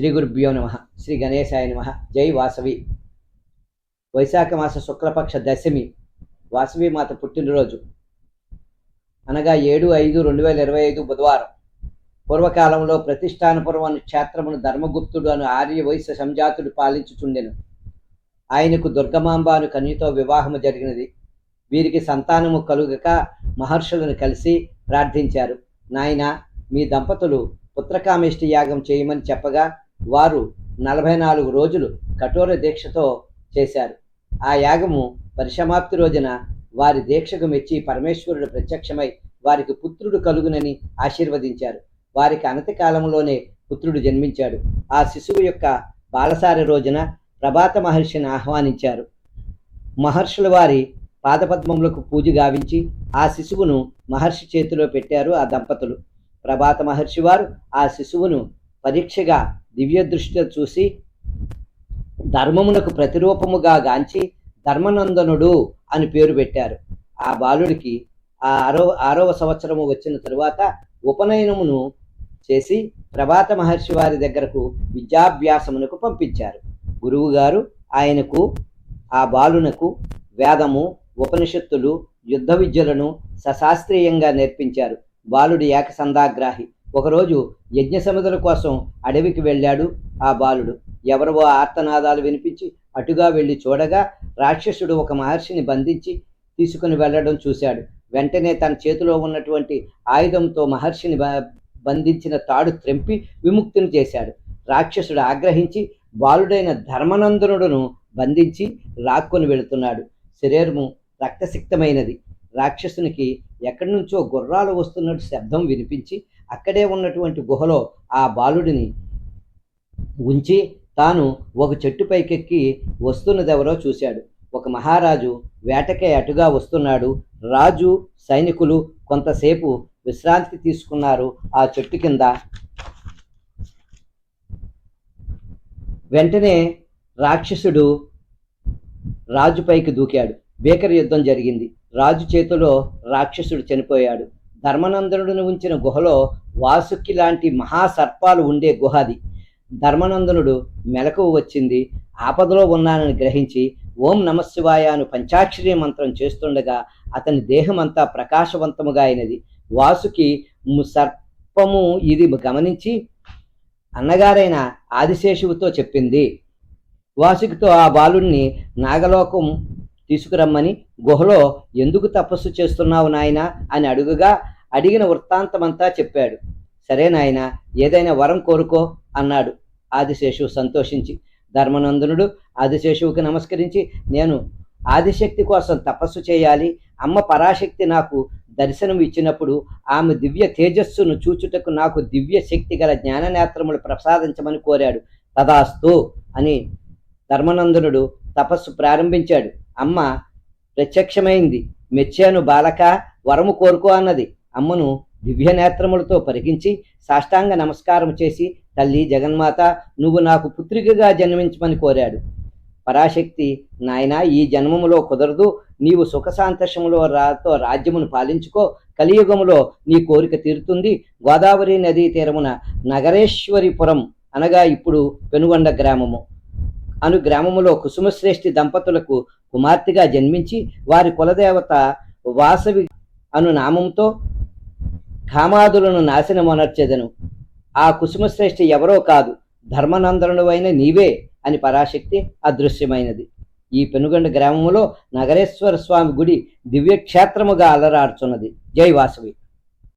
శ్రీ గురుభ్యో నమ. శ్రీ గణేశాయ నమ. జై వాసవి. వైశాఖ మాస శుక్లపక్ష దశమి. వాసవి మాత పుట్టినరోజు. అనగా ఏడు ఐదు రెండు వేల ఇరవై ఐదు బుధవారం. పూర్వకాలంలో ప్రతిష్టానపురం అను క్షేత్రమును ధర్మగుప్తుడు అను ఆర్య వైశ్య సంజాతుడు పాలించుచుండెను. ఆయనకు దుర్గమాంబ అను కన్యతో వివాహము జరిగినది. వీరికి సంతానము కలుగక మహర్షులను కలిసి ప్రార్థించారు. నాయన మీ దంపతులు పుత్రకామేష్టి యాగం చేయమని చెప్పగా వారు నలభై నాలుగు రోజులు కఠోర దీక్షతో చేశారు. ఆ యాగము పరిసమాప్తి రోజున వారి దీక్షకు మెచ్చి పరమేశ్వరుడు ప్రత్యక్షమై వారికి పుత్రుడు కలుగునని ఆశీర్వదించారు. వారికి అనతి కాలంలోనే పుత్రుడు జన్మించాడు. ఆ శిశువు యొక్క బాలసారి రోజున ప్రభాత మహర్షిని ఆహ్వానించారు. మహర్షుల వారి పాదపద్మములకు పూజ గావించి ఆ శిశువును మహర్షి చేతిలో పెట్టారు ఆ దంపతులు. ప్రభాత మహర్షి వారు ఆ శిశువును పరీక్షగా దివ్య దృష్టితో చూసి ధర్మమునకు ప్రతిరూపముగా గాంచి ధర్మనందనుడు అని పేరు పెట్టారు. ఆ బాలుడికి ఆ ఆరో ఆరవ సంవత్సరము వచ్చిన తరువాత ఉపనయనమును చేసి ప్రభాత మహర్షి వారి దగ్గరకు విద్యాభ్యాసమునకు పంపించారు. గురువుగారు ఆయనకు ఆ బాలునకు వేదము ఉపనిషత్తులు యుద్ధ విద్యలను సశాస్త్రీయంగా నేర్పించారు. బాలుడి ఏకసందాగ్రాహి ఒకరోజు యజ్ఞ సమిధుల కోసం అడవికి వెళ్ళాడు ఆ బాలుడు. ఎవరో ఆర్తనాదాలు వినిపించి అటుగా వెళ్ళి చూడగా రాక్షసుడు ఒక మహర్షిని బంధించి తీసుకుని వెళ్ళడం చూశాడు. వెంటనే తన చేతిలో ఉన్నటువంటి ఆయుధంతో మహర్షిని బంధించిన తాడు త్రెంపి విముక్తిని చేశాడు. రాక్షసుడు ఆగ్రహించి బాలుడైన ధర్మనందనుడును బంధించి లాక్కొని వెళుతున్నాడు. శరీరము రక్తసిక్తమైనది. రాక్షసునికి ఎక్కడి నుంచో గుర్రాలు వస్తున్నట్టు శబ్దం వినిపించి అక్కడే ఉన్నటువంటి గుహలో ఆ బాలుడిని ఉంచి తాను ఒక చెట్టు పైకెక్కి వస్తున్నదెవరో చూశాడు. ఒక మహారాజు వేటకే అటుగా వస్తున్నాడు. రాజు సైనికులు కొంతసేపు విశ్రాంతి తీసుకున్నారు ఆ చెట్టు కింద. వెంటనే రాక్షసుడు రాజుపైకి దూకాడు. భీకర యుద్ధం జరిగింది. రాజు చేతిలో రాక్షసుడు చనిపోయాడు. ధర్మనందనుడిని ఉంచిన గుహలో వాసుకి లాంటి మహాసర్పాలు ఉండే గుహది ధర్మనందనుడు మెలకువ వచ్చింది. ఆపదలో ఉన్నానని గ్రహించి ఓం నమశివాయ అను పంచాక్షరీ మంత్రం చేస్తుండగా అతని దేహమంతా ప్రకాశవంతముగా అయినది. వాసుకి సర్పము ఇది గమనించి అన్నగారైన ఆదిశేషువుతో చెప్పింది. వాసుకితో ఆ బాలుణ్ణి నాగలోకం తీసుకురమ్మని గుహలో ఎందుకు తపస్సు చేస్తున్నావు నాయనా? అని అడుగుగా అడిగిన వృత్తాంతమంతా చెప్పాడు. సరే నాయన ఏదైనా వరం కోరుకో అన్నాడు. ఆదిశేషువు సంతోషించి ధర్మనందనుడు ఆదిశేషువుకి నమస్కరించి నేను ఆదిశక్తి కోసం తపస్సు చేయాలి. అమ్మ పరాశక్తి నాకు దర్శనం ఇచ్చినప్పుడు ఆమె దివ్య తేజస్సును చూచుటకు నాకు దివ్య శక్తి గల జ్ఞాననేత్రములు ప్రసాదించమని కోరాడు. తదాస్తు అని ధర్మనందనుడు తపస్సు ప్రారంభించాడు. అమ్మ ప్రత్యక్షమైంది. మెచ్చాను బాలక వరము కోరుకో అన్నది. అమ్మను దివ్య నేత్రములతో పరికించి సాష్టాంగ నమస్కారం చేసి తల్లి జగన్మాత నువ్వు నాకు పుత్రికగా జన్మించమని కోరాడు. పరాశక్తి నాయనా ఈ జన్మములో కుదరదు. నీవు సుఖశాంతషములో రాతో రాజ్యమును పాలించుకో. కలియుగములో నీ కోరిక తీరుతుంది. గోదావరి నదీ తీరమున నగరేశ్వరిపురం అనగా ఇప్పుడు పెనుగొండ గ్రామము. అను గ్రామములో కుసుమశ్రేష్ఠి దంపతులకు కుమార్తెగా జన్మించి వారి కులదేవత వాసవి అను నామంతో కామాదులను నాశనమనర్చెదను. ఆ కుసుమశ్రేష్ఠి ఎవరో కాదు ధర్మనందనుడైన నీవే అని పరాశక్తి అదృశ్యమైనది. ఈ పెనుగొండ గ్రామములో నగరేశ్వర స్వామి గుడి దివ్యక్షేత్రముగా అలరాడుచున్నది జై వాసవి.